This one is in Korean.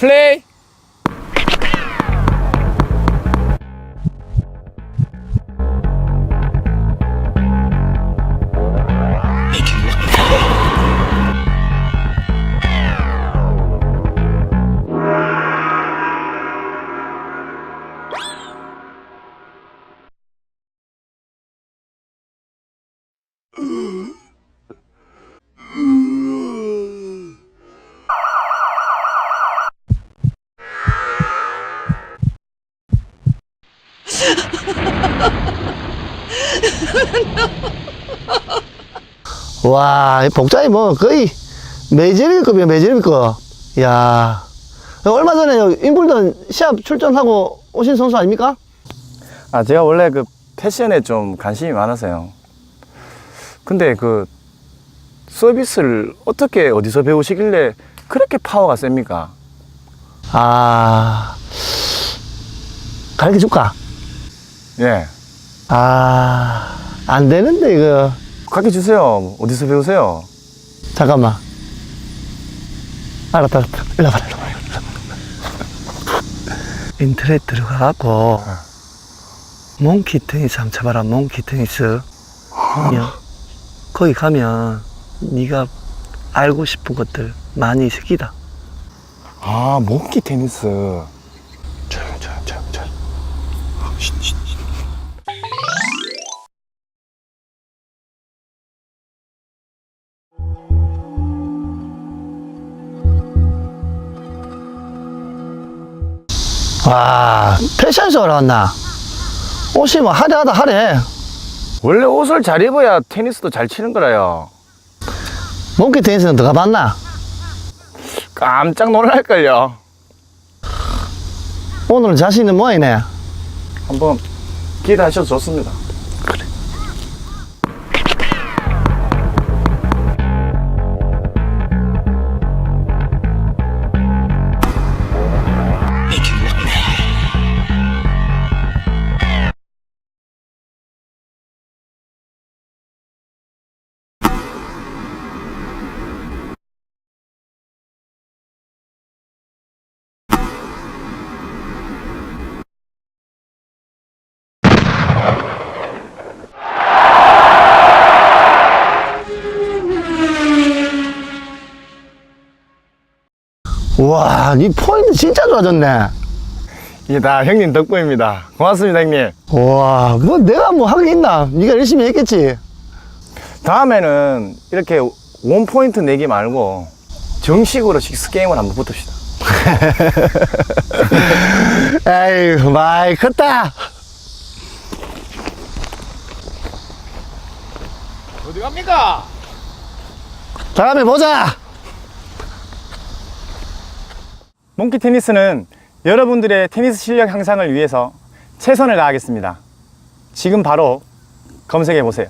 Play. Ooh. 와, 이 복장이 뭐 거의 메이저리그급이야, 메이저리그. 야 얼마 전에 여기 인불던 시합 출전하고 오신 선수 아닙니까? 아, 제가 원래 그 패션에 좀 관심이 많아서요. 근데 그 서비스를 어떻게 어디서 배우시길래 그렇게 파워가 셉니까? 아, 가르쳐 줄까? 예. 아, 안 되는데, 이거. 가르쳐 주세요. 어디서 배우세요? 잠깐만. 알았다, 알았다. 일로 와봐, 일로 와봐. 인터넷 들어가고, 몽키 테니스 한번 쳐봐라, 몽키 테니스. 거기 가면, 네가 알고 싶은 것들 많이 있을 기다. 아, 몽키 테니스. 조용, 조용, 조용, 조용. 쉿, 쉿, 와, 패션쇼를 왔나? 옷이 뭐 화려하다, 화려해. 원래 옷을 잘 입어야 테니스도 잘 치는 거라요. 몽키 테니스는 들어가 봤나? 깜짝 놀랄걸요. 오늘은 자신 있는 모양이네. 한번 기대하셔도 좋습니다. 와, 니 포인트 진짜 좋아졌네. 이게 다 형님 덕분입니다. 고맙습니다, 형님. 와, 뭐 내가 뭐 하긴 있나? 네가 열심히 했겠지. 다음에는 이렇게 원 포인트 내기 말고 정식으로 식스 게임을 한번 붙읍시다. 에휴, 많이 컸다. 어디 갑니까? 다음에 보자. 몽키 테니스는 여러분들의 테니스 실력 향상을 위해서 최선을 다하겠습니다. 지금 바로 검색해 보세요.